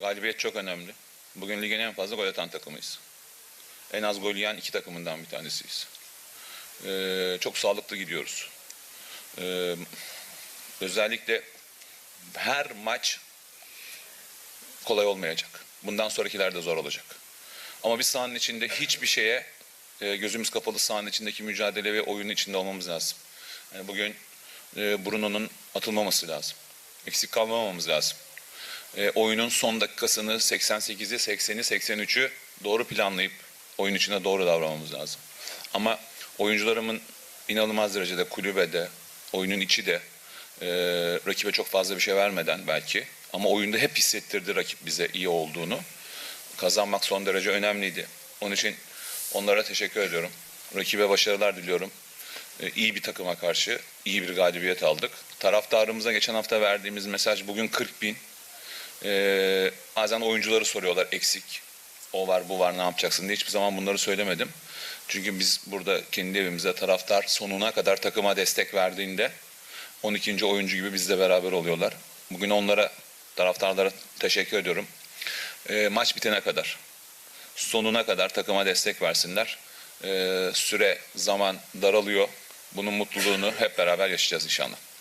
Galibiyet çok önemli. Bugün ligin en fazla gol atan takımıyız. En az gol yiyen iki takımından bir tanesiyiz. Ee, çok sağlıklı gidiyoruz. Ee, özellikle her maç kolay olmayacak. Bundan sonrakiler de zor olacak. Ama biz sahanın içinde hiçbir şeye e, gözümüz kapalı sahanın içindeki mücadele ve oyunun içinde olmamız lazım. Yani bugün e, Bruno'nun atılmaması lazım. Eksik kalmamamız lazım. E, oyunun son dakikasını 88'i, 80'i, 83'ü doğru planlayıp oyun içinde doğru davranmamız lazım. Ama oyuncularımın inanılmaz derecede kulübede, oyunun içi de e, rakibe çok fazla bir şey vermeden belki ama oyunda hep hissettirdi rakip bize iyi olduğunu. Kazanmak son derece önemliydi. Onun için onlara teşekkür ediyorum. Rakibe başarılar diliyorum. E, iyi bir takıma karşı iyi bir galibiyet aldık. Taraftarımıza geçen hafta verdiğimiz mesaj bugün 40 bin. Ee, bazen oyuncuları soruyorlar eksik. O var bu var ne yapacaksın diye hiçbir zaman bunları söylemedim. Çünkü biz burada kendi evimizde taraftar sonuna kadar takıma destek verdiğinde 12. oyuncu gibi bizle beraber oluyorlar. Bugün onlara taraftarlara teşekkür ediyorum. Ee, maç bitene kadar sonuna kadar takıma destek versinler. Ee, süre zaman daralıyor. Bunun mutluluğunu hep beraber yaşayacağız inşallah.